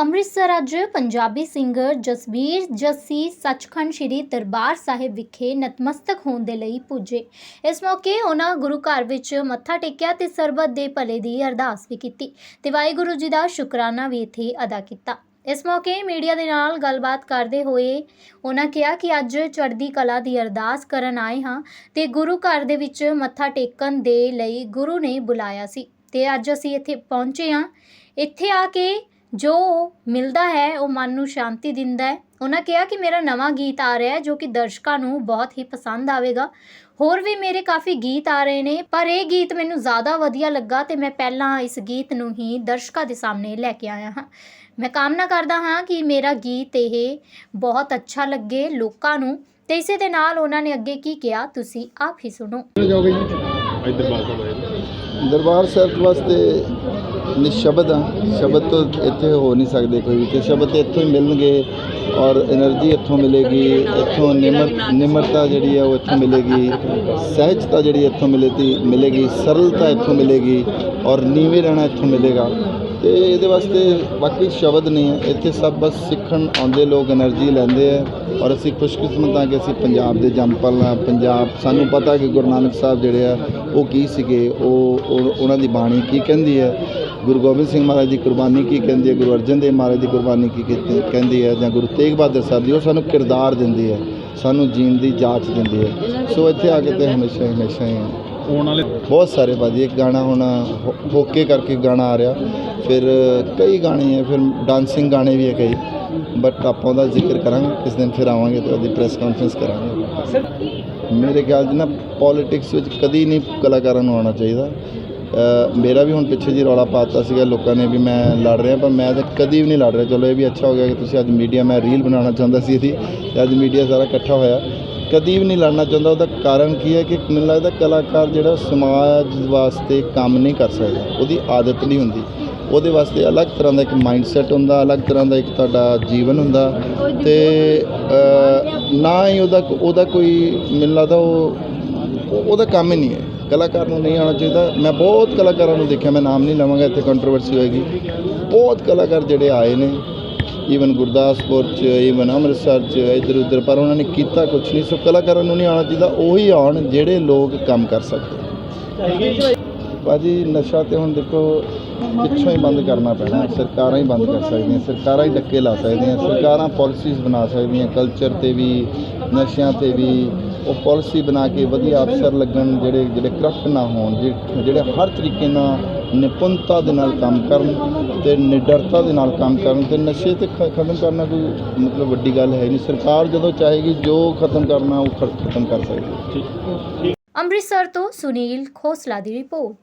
ਅੰਮ੍ਰਿਤਸਰ ਅੱਜ ਪੰਜਾਬੀ ਸਿੰਗਰ ਜਸਬੀਰ ਜੱਸੀ ਸੱਚਖੰਡ ਸ੍ਰੀ ਦਰਬਾਰ ਸਾਹਿਬ ਵਿਖੇ ਨਤਮਸਤਕ ਹੋਣ ਦੇ ਲਈ ਪੁੱਜੇ। ਇਸ ਮੌਕੇ ਉਹਨਾਂ ਗੁਰੂ ਘਰ ਵਿੱਚ ਮੱਥਾ ਟੇਕਿਆ ਤੇ ਸਰਬੱਤ ਦੇ ਭਲੇ ਦੀ ਅਰਦਾਸ ਵੀ ਕੀਤੀ ਤੇ ਵਾਹਿਗੁਰੂ ਜੀ ਦਾ ਸ਼ੁਕਰਾਨਾ ਵੀ ਇੱਥੇ ਅਦਾ ਕੀਤਾ। ਇਸ ਮੌਕੇ ਮੀਡੀਆ ਦੇ ਨਾਲ ਗੱਲਬਾਤ ਕਰਦੇ ਹੋਏ ਉਹਨਾਂ ਕਿਹਾ ਕਿ ਅੱਜ ਚੜ੍ਹਦੀ ਕਲਾ ਦੀ ਅਰਦਾਸ ਕਰਨ ਆਏ ਹਾਂ ਤੇ ਗੁਰੂ ਘਰ ਦੇ ਵਿੱਚ ਮੱਥਾ ਟੇਕਣ ਦੇ ਲਈ ਗੁਰੂ ਨੇ ਬੁਲਾਇਆ ਸੀ ਤੇ ਅੱਜ ਅਸੀਂ ਇੱਥੇ ਪਹੁੰਚੇ ਹਾਂ। ਇੱਥੇ ਆ ਕੇ ਜੋ ਮਿਲਦਾ ਹੈ ਉਹ ਮਨ ਨੂੰ ਸ਼ਾਂਤੀ ਦਿੰਦਾ ਹੈ। ਉਹਨਾਂ ਕਿਹਾ ਕਿ ਮੇਰਾ ਨਵਾਂ ਗੀਤ ਆ ਰਿਹਾ ਹੈ ਜੋ ਕਿ ਦਰਸ਼ਕਾਂ ਨੂੰ ਬਹੁਤ ਹੀ ਪਸੰਦ ਆਵੇਗਾ। ਹੋਰ ਵੀ ਮੇਰੇ ਕਾਫੀ ਗੀਤ ਆ ਰਹੇ ਨੇ ਪਰ ਇਹ ਗੀਤ ਮੈਨੂੰ ਜ਼ਿਆਦਾ ਵਧੀਆ ਲੱਗਾ ਤੇ ਮੈਂ ਪਹਿਲਾਂ ਇਸ ਗੀਤ ਨੂੰ ਹੀ ਦਰਸ਼ਕਾਂ ਦੇ ਸਾਹਮਣੇ ਲੈ ਕੇ ਆਇਆ ਹਾਂ। ਮੈਂ ਕਾਮਨਾ ਕਰਦਾ ਹਾਂ ਕਿ ਮੇਰਾ ਗੀਤ ਇਹ ਬਹੁਤ ਅੱਛਾ ਲੱਗੇ ਲੋਕਾਂ ਨੂੰ ਤੇ ਇਸੇ ਦੇ ਨਾਲ ਉਹਨਾਂ ਨੇ ਅੱਗੇ ਕੀ ਕਿਹਾ ਤੁਸੀਂ ਆਪ ਹੀ ਸੁਣੋ। ਦਰਬਾਰ ਸਾਹਿਬ ਵਾਸਤੇ ਨਹੀਂ, ਸ਼ਬਦ ਆ। ਸ਼ਬਦ ਤੋਂ ਇੱਥੇ ਹੋ ਨਹੀਂ ਸਕਦੇ ਕੋਈ ਵੀ। ਤੇ ਸ਼ਬਦ ਇੱਥੋਂ ਹੀ ਮਿਲਣਗੇ ਔਰ એનર્ਜੀ ਇੱਥੋਂ ਮਿਲੇਗੀ, ਇੱਥੋਂ ਨਿਮਰ, ਨਿਮਰਤਾ ਜਿਹੜੀ ਹੈ ਉਹ ਇੱਥੋਂ ਮਿਲੇਗੀ, ਸਹਿਜਤਾ ਜਿਹੜੀ ਇੱਥੋਂ ਮਿਲੇਗੀ ਮਿਲੇਗੀ, ਸਰਲਤਾ ਇੱਥੋਂ ਮਿਲੇਗੀ ਔਰ ਨੀਵੇਂ ਰਹਿਣਾ ਇੱਥੋਂ ਮਿਲੇਗਾ। ਤੇ ਇਹਦੇ ਵਾਸਤੇ ਬਾਕੀ ਸ਼ਬਦ ਨਹੀਂ ਹੈ ਇੱਥੇ ਸਭ ਬਸ ਸਿੱਖਣ ਆਉਂਦੇ ਲੋਕ એનર્ਜੀ ਲੈਂਦੇ ਆ। ਔਰ ਅਸੀਂ ਖੁਸ਼ਕਿਸਮਤ ਹਾਂ ਕਿ ਅਸੀਂ ਪੰਜਾਬ ਦੇ ਜੰਮਪਲ ਹਾਂ। ਪੰਜਾਬ, ਸਾਨੂੰ ਪਤਾ ਕਿ ਗੁਰੂ ਨਾਨਕ ਸਾਹਿਬ ਜਿਹੜੇ ਆ, ਉਹ ਕੀ ਸੀਗੇ? ਉਹ, ਉਹ- ਉਹਨਾਂ ਦੀ ਬਾਣੀ ਕੀ ਕਹਿੰਦੀ ਹੈ? ਗੁਰੂ ਗੋਬਿੰਦ ਸਿੰਘ ਮਹਾਰਾਜ ਦੀ ਕੁਰਬਾਨੀ ਕੀ ਕਹਿੰਦੀ ਹੈ? ਗੁਰੂ ਅਰਜਨ ਦੇਵ ਮਹਾਰਾਜ ਦੀ ਕੁਰਬਾਨੀ ਕੀ ਕੀਤੀ- ਕਹਿੰਦੀ ਹੈ? ਜਾਂ ਗੁਰੂ ਤੇਗ ਬਹਾਦਰ ਸਾਹਿਬ ਦੀ, ਉਹ ਸਾਨੂੰ ਕਿਰਦਾਰ ਦਿੰਦੀ ਹੈ। ਸਾਨੂੰ ਜੀਣ ਦੀ ਜਾਂਚ ਦਿੰਦੀ ਹੈ। ਸੋ ਇੱਥੇ ਆ ਕੇ ਤੇ ਹਮੇਸ਼ਾ ਹਮੇਸ਼ਾ ਹੀ। ਆਉਣ ਵਾਲੇ ਬਹੁਤ ਸਾਰੇ ਬਾਜੀ ਇੱਕ ਗਾਣਾ ਹੁਣ ਹੋਕੇ ਕਰਕੇ ਗਾਣਾ ਆ ਰਿਹਾ। ਫਿਰ ਕਈ ਗਾਣੇ ਹੈ ਫਿਰ ਡਾਂਸਿੰਗ ਗਾਣੇ ਵੀ ਹੈ ਕਈ। ਬਟ ਆਪਾਂ ਉਹਦਾ ਜ਼ਿਕਰ ਕਰਾਂਗੇ ਕਿਸ ਦਿਨ ਫਿਰ ਆਵਾਂਗੇ ਤੇ ਉਹਦੀ ਪ੍ਰੈਸ ਕਾਨਫਰੰਸ ਕਰਾਂਗੇ। ਮੇਰੇ ਖਿਆਲ 'ਚ ਨਾ ਪੋਲਿਟਿਕਸ ਵਿੱਚ ਕਦੀ ਨਹੀਂ ਕਲਾਕਾਰਾਂ ਨੂੰ ਆਉਣਾ ਚਾਹੀਦਾ। ਮੇਰਾ ਵੀ ਹੁਣ ਪਿੱਛੇ ਜੀ ਰੌਲਾ ਪਾਤਾ ਸੀਗਾ ਲੋਕਾਂ ਨੇ ਵੀ ਮੈਂ ਲੜ ਰਿਹਾ ਪਰ ਮੈਂ ਤਾਂ ਕਦੀ ਵੀ ਨਹੀਂ ਲੜ ਰਿਹਾ। ਚਲੋ ਇਹ ਵੀ ਅੱਛਾ ਹੋ ਗਿਆ ਕਿ ਤੁਸੀਂ ਅੱਜ ਮੀਡੀਆ ਮੈਂ ਰੀਲ ਬਣਾਉਣਾ ਚਾਹੁੰਦਾ ਸੀ ਇਹਦੀ। ਤੇ ਅੱਜ ਮੀਡੀਆ ਸਾਰਾ ਇਕੱਠਾ ਹੋਇਆ। ਕਦੀ ਵੀ ਨਹੀਂ ਲੜਨਾ ਚਾਹੁੰਦਾ। ਉਹਦਾ ਕਾਰਨ ਕੀ ਹੈ ਕਿ ਮੈਨੂੰ ਲੱਗਦਾ ਕਲਾਕਾਰ ਜਿਹੜਾ ਸਮਾਜ ਵਾਸਤੇ ਕੰਮ ਨਹੀਂ ਕਰ ਸਕਦਾ। ਉਹਦੀ ਆਦਤ ਨਹੀਂ ਹੁੰਦੀ। ਉਹਦੇ ਵਾਸਤੇ ਅਲੱਗ ਤਰ੍ਹਾਂ ਦਾ ਇੱਕ ਮਾਈਂਡਸੈਟ ਹੁੰਦਾ, ਅਲੱਗ ਤਰ੍ਹਾਂ ਦਾ ਇੱਕ ਤੁਹਾਡਾ ਜੀਵਨ ਹੁੰਦਾ। ਤੇ ਨਾ ਹੀ ਉਹਦਾ ਉਹਦਾ ਕੋਈ, ਮੈਨੂੰ ਲੱਗਦਾ ਉਹ- ਉਹਦਾ ਕੰਮ ਹੀ ਨਹੀਂ ਹੈ। ਕਲਾਕਾਰ ਨੂੰ ਨਹੀਂ ਆਉਣਾ ਚਾਹੀਦਾ। ਮੈਂ ਬਹੁਤ ਕਲਾਕਾਰਾਂ ਨੂੰ ਦੇਖਿਆ, ਮੈਂ ਨਾਮ ਨਹੀਂ ਲਵਾਂਗਾ, ਇੱਥੇ ਕੰਟਰੋਵਰਸੀ ਹੋਏਗੀ। ਬਹੁਤ ਕਲਾਕਾਰ ਜਿਹੜੇ ਆਏ ਨੇ। ਈਵਨ ਗੁਰਦਾਸਪੁਰ ਚ ਈਵਨ ਅੰਮ੍ਰਿਤਸਰ ਚ, ਇੱਧਰ ਉੱਧਰ, ਪਰ ਉਹਨਾਂ ਨੇ ਕੀਤਾ ਕੁਝ ਨਹੀਂ। ਸੋ ਕਲਾਕਾਰਾਂ ਨੂੰ ਨਹੀਂ ਆਉਣਾ ਚਾਹੀਦਾ, ਉਹੀ ਆਉਣ ਜਿਹੜੇ ਲੋਕ ਕੰਮ ਕਰ ਸਕਦੇ ਭਾਜੀ, ਨਸ਼ਾ ਤੇ ਹੁਣ ਦੇਖੋ, ਪਿੱਛੋਂ ਹੀ ਬੰਦ ਕਰਨਾ ਪੈਣਾ। ਸਰਕਾਰਾਂ ਹੀ ਬੰਦ ਕਰ ਸਕਦੀਆਂ, ਸਰਕਾਰਾਂ ਹੀ ਡੱਕੇ ਲਾ ਸਕਦੀਆਂ, ਸਰਕਾਰਾਂ ਪਾਲਿਸੀਜ਼ ਬਣਾ ਸਕਦੀਆਂ ਕਲਚਰ ਤੇ ਵੀ, ਨਸ਼ਿਆਂ ਤੇ ਵੀ। ਉਹ ਪਾਲਿਸੀ ਬਣਾ ਕੇ ਵਧੀਆ ਅਫਸਰ ਲੱਗਣ ਜਿਹੜੇ ਜਿਹੜੇ ਕਰਪਟ ਨਾ ਹੋਣ ਜਿਹੜੇ ਹਰ ਤਰੀਕੇ ਨਾਲ ਨਿਪੁੰਨਤਾ ਦੇ ਨਾਲ ਕੰਮ ਕਰਨ ਤੇ ਨਿਡਰਤਾ ਦੇ ਨਾਲ ਕੰਮ ਕਰਨ ਤੇ ਨਸ਼ੇ ਤੇ ਖਤਮ ਕਰਨਾ ਕੋਈ ਮਤਲਬ ਵੱਡੀ ਗੱਲ ਹੈ ਨਹੀਂ। ਸਰਕਾਰ ਜਦੋਂ ਚਾਹੇਗੀ ਜੋ ਖਤਮ ਕਰਨਾ ਉਹ ਖਤਮ ਕਰ ਸਕਦੀ ਹੈ। ਅੰਮ੍ਰਿਤਸਰ ਤੋਂ ਸੁਨੀਲ ਖੋਸਲਾ ਦੀ ਰਿਪੋਰਟ।